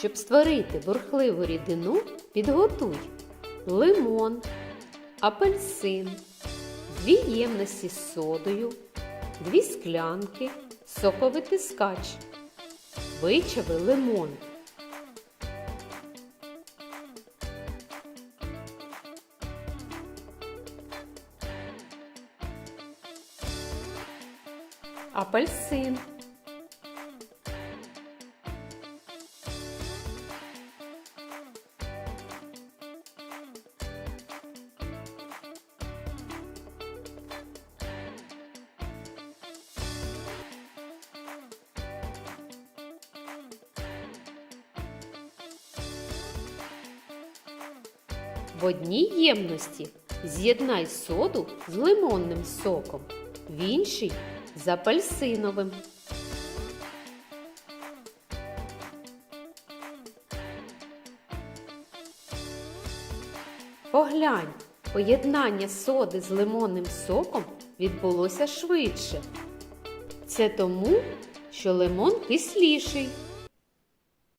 Щоб створити бурхливу рідину, підготуй лимон, апельсин, дві ємності з содою, дві склянки, соковитискач, вичави лимон. Апельсин. В одній ємності з'єднай соду з лимонним соком, в іншій з апельсиновим. Поглянь, поєднання соди з лимонним соком відбулося швидше. Це тому, що лимон кисліший,